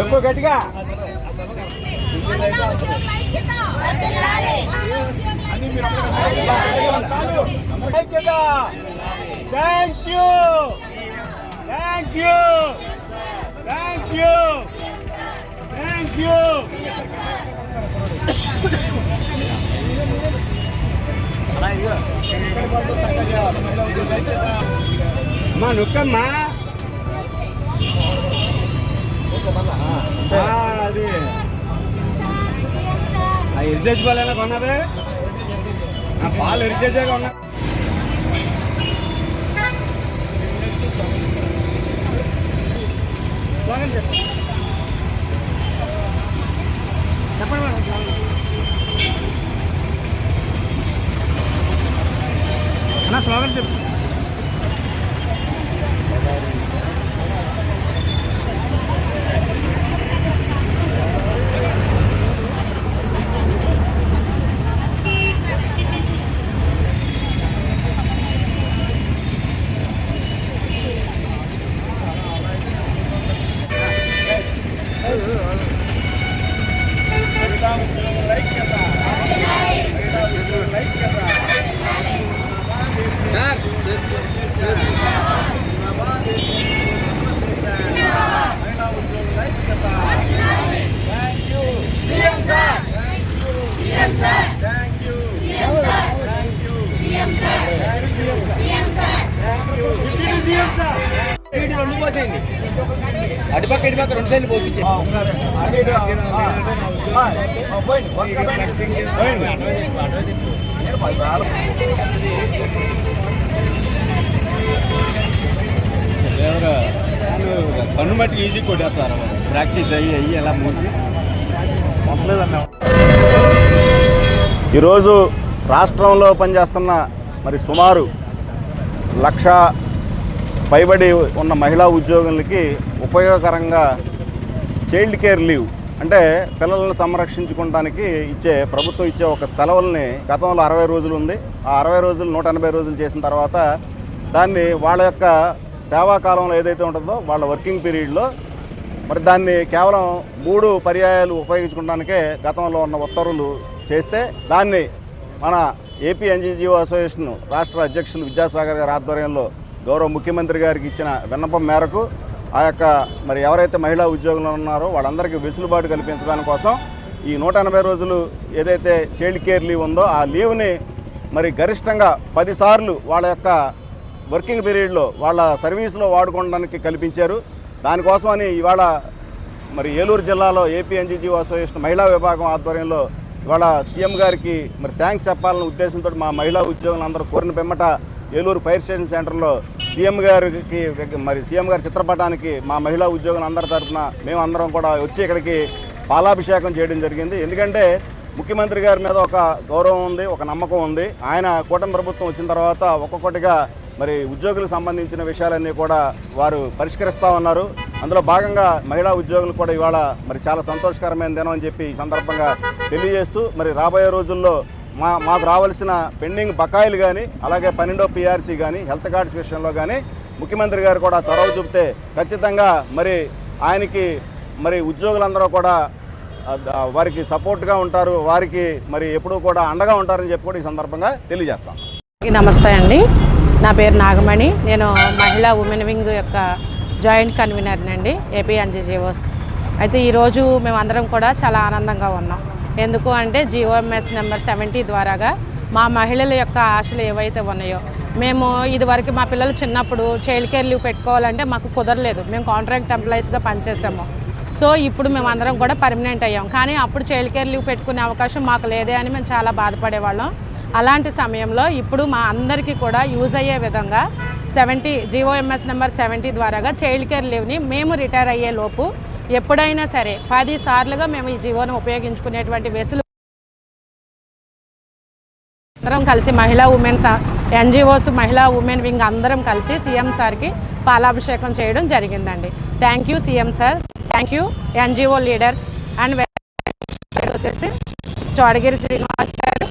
ఎక్కువ గట్టిగా. Thank you thank you thank you thank you అమ్మా నొక్కమ్మా హెరిటేజ్ ఎలా కొన్నదే? ఆ పాలు హెరిటేజే కొన్నా చెప్పండి మేడం అన్న స్లోగన్ చెప్పు. అటుపక్క ఇటుపక్క రెండు సైడ్లు పోపించే కన్ను మట్టికి ఈజీ కొట్టేస్తారు. ప్రాక్టీస్ అయ్యి అయ్యి ఎలా మూసి. ఈరోజు రాష్ట్రంలో పనిచేస్తున్న మరి సుమారు లక్ష పైబడి ఉన్న మహిళా ఉద్యోగులకి ఉపయోగకరంగా చైల్డ్ కేర్ లీవ్ అంటే పిల్లలను సంరక్షించుకోవడానికి ఇచ్చే ప్రభుత్వం ఇచ్చే ఒక సెలవుల్ని గతంలో అరవై రోజులు ఉంది. ఆ అరవై రోజులు నూట ఎనభై రోజులు చేసిన తర్వాత దాన్ని వాళ్ళ యొక్క సేవా కాలంలో ఏదైతే ఉంటుందో వాళ్ళ వర్కింగ్ పీరియడ్లో మరి దాన్ని కేవలం మూడు పర్యాయాలు ఉపయోగించుకోవడానికే గతంలో ఉన్న ఉత్తర్వులు చేస్తే దాన్ని మన ఏపీ ఎన్జీజీఓ అసోసియేషన్ రాష్ట్ర అధ్యక్షులు విద్యాసాగర్ గారి ఆధ్వర్యంలో గౌరవ ముఖ్యమంత్రి గారికి ఇచ్చిన విన్నపం మేరకు ఆ యొక్క మరి ఎవరైతే మహిళా ఉద్యోగులు ఉన్నారో వాళ్ళందరికీ వెసులుబాటు కల్పించడానికి కోసం ఈ నూట ఎనభై రోజులు ఏదైతే చైల్డ్ కేర్ లీవ్ ఉందో ఆ లీవ్ని మరి గరిష్టంగా పదిసార్లు వాళ్ళ యొక్క వర్కింగ్ పీరియడ్లో వాళ్ళ సర్వీస్లో వాడుకోవడానికి కల్పించారు. దానికోసమని ఇవాళ మరి ఏలూరు జిల్లాలో ఏపీ ఎన్జీజీ అసోసియేషన్ మహిళా విభాగం ఆధ్వర్యంలో ఇవాళ సీఎం గారికి మరి థ్యాంక్స్ చెప్పాలనే ఉద్దేశంతో మా మహిళా ఉద్యోగులందరూ కోరిన పిమ్మట ఏలూరు ఫైర్ స్టేషన్ సెంటర్లో సీఎం గారికి మరి సీఎం గారి చిత్రపటానికి మా మహిళా ఉద్యోగులందరి తరఫున మేము అందరం కూడా వచ్చి ఇక్కడికి పాలాభిషేకం చేయడం జరిగింది. ఎందుకంటే ముఖ్యమంత్రి గారి మీద ఒక గౌరవం ఉంది ఒక నమ్మకం ఉంది. ఆయన కూటమి ప్రభుత్వం వచ్చిన తర్వాత ఒక్కొక్కటిగా మరి ఉద్యోగులకు సంబంధించిన విషయాలన్నీ కూడా వారు పరిష్కరిస్తూ ఉన్నారు. అందులో భాగంగా మహిళా ఉద్యోగులు కూడా ఇవాళ మరి చాలా సంతోషకరమైన దినం అని చెప్పి ఈ సందర్భంగా తెలియజేస్తూ మరి రాబోయే రోజుల్లో మా మాకు రావాల్సిన పెండింగ్ బకాయిలు కానీ అలాగే పన్నెండో పిఆర్సీ కానీ హెల్త్ కార్డ్స్ విషయంలో కానీ ముఖ్యమంత్రి గారు కూడా చొరవ చూపితే ఖచ్చితంగా మరి ఆయనకి మరి ఉద్యోగులందరూ కూడా వారికి సపోర్ట్గా ఉంటారు వారికి మరి ఎప్పుడూ కూడా అండగా ఉంటారని చెప్పి కూడా ఈ సందర్భంగా తెలియజేస్తాం. నమస్తే అండి. నా పేరు నాగమణి. నేను మహిళా ఉమెన్ వింగ్ యొక్క జాయింట్ కన్వీనర్ని అండి ఏపీ ఎన్జీజీఓస్. అయితే ఈరోజు మేమందరం కూడా చాలా ఆనందంగా ఉన్నాం. ఎందుకు అంటే జిఓఎంఎస్ నెంబర్ సెవెంటీ ద్వారాగా మా మహిళల యొక్క ఆశలు ఏవైతే ఉన్నాయో. మేము ఇదివరకు మా పిల్లలు చిన్నప్పుడు చైల్డ్ కేర్ లీవ్ పెట్టుకోవాలంటే మాకు కుదరలేదు. మేము కాంట్రాక్ట్ ఎంప్లాయీస్గా పనిచేసాము సో ఇప్పుడు మేము అందరం కూడా పర్మనెంట్ అయ్యాం. కానీ అప్పుడు చైల్డ్ కేర్ లీవ్ పెట్టుకునే అవకాశం మాకు లేదే అని మేము చాలా బాధపడేవాళ్ళం. అలాంటి సమయంలో ఇప్పుడు మా అందరికీ కూడా యూజ్ అయ్యే విధంగా సెవెంటీ జీఓఎంఎస్ నెంబర్ సెవెంటీ ద్వారాగా చైల్డ్ కేర్ లీవ్ని మేము రిటైర్ అయ్యే లోపు ఎప్పుడైనా సరే పది సార్లుగా మేము ఈ జీవోను ఉపయోగించుకునేటువంటి వెసులు అందరం కలిసి మహిళా ఉమెన్స్ ఎన్జిఓస్ మహిళా ఉమెన్ వింగ్ అందరం కలిసి సీఎం సార్కి పాలాభిషేకం చేయడం జరిగిందండి. Thank you CM sir. Thank you NGO leaders and వచ్చేసి చోడగిరి శ్రీనివాస్ గారు.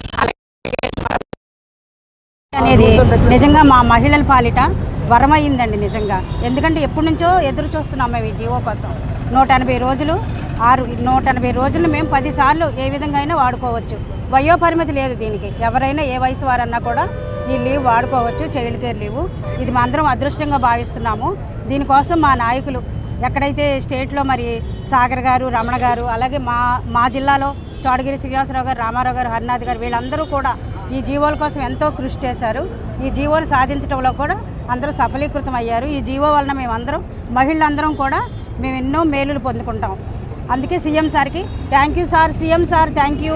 అనేది నిజంగా మా మహిళల పాలిట వరమైందండి నిజంగా. ఎందుకంటే ఎప్పటి నుంచో ఎదురు చూస్తున్నాం మేము ఈ జీవో కోసం. నూట ఎనభై రోజులు ఆరు నూట ఎనభై రోజులు మేము పదిసార్లు ఏ విధంగా అయినా వాడుకోవచ్చు. వయో పరిమితి లేదు దీనికి. ఎవరైనా ఏ వయసు వారన్నా కూడా ఈ లీవ్ వాడుకోవచ్చు చైల్డ్ కేర్ లీవ్. ఇది మా అందరం అదృష్టంగా భావిస్తున్నాము. దీనికోసం మా నాయకులు ఎక్కడైతే స్టేట్లో మరి సాగర్ గారు రమణ గారు అలాగే మా మా జిల్లాలో చోడగిరి శ్రీనివాసరావు గారు రామారావు గారు హరినాథ్ గారు వీళ్ళందరూ కూడా ఈ జీవోల కోసం ఎంతో కృషి చేశారు. ఈ జీవోలు సాధించడంలో కూడా అందరూ సఫలీకృతం అయ్యారు. ఈ జీవో వలన మేమందరం మహిళలందరం కూడా మేము ఎన్నో మేలులు పొందుకుంటాం. అందుకే సీఎం సార్కి thank you sir CM sir thank you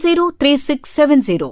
703670.